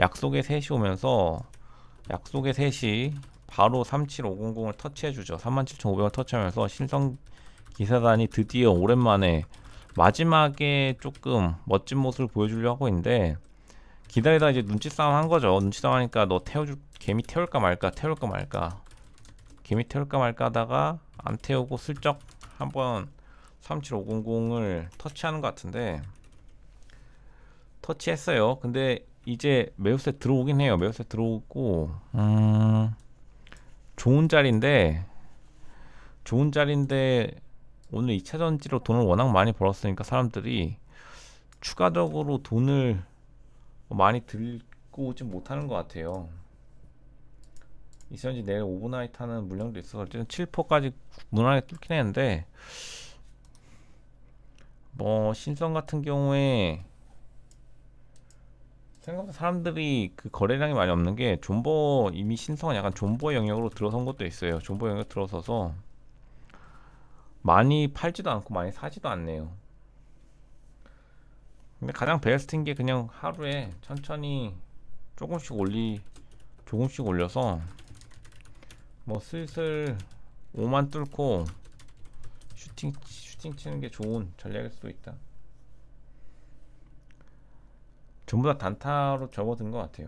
약속의 셋이 오면서 약속의 셋이 바로 37500을 터치해주죠. 37,500을 터치하면서 신성 기사단이 드디어 오랜만에 마지막에 조금 멋진 모습을 보여주려고 하고 있는데 기다리다 이제 눈치 싸움 한 거죠. 눈치 싸움 하니까 너 태워줄 개미 태울까 말까 태울까 말까 개미 태울까 말까 하다가 안 태우고 슬쩍 한번 37500을 터치하는 것 같은데 터치했어요. 근데 이제 매우세 들어오긴 해요. 매우세 들어오고 음 좋은 자리인데 좋은 자리인데 오늘 2차 전지로 돈을 워낙 많이 벌었으니까 사람들이 추가적으로 돈을 많이 들고 오지 못하는 것 같아요. 2차 전지 내일 오버나이트 하는 물량도 있어서 어쨌든 7%까지 무난하게 뚫긴 했는데 뭐 신성 같은 경우에 생각보다 사람들이 그 거래량이 많이 없는 게 존버 이미 신성은 약간 존버 영역으로 들어선 것도 있어요. 존버 영역 들어서서 많이 팔지도 않고 많이 사지도 않네요. 근데 가장 베스트인 게 그냥 하루에 천천히 조금씩 올리 조금씩 올려서 뭐 슬슬 5만 뚫고 슈팅 슈팅 치는 게 좋은 전략일 수도 있다. 전부 다 단타로 접어든 것 같아요.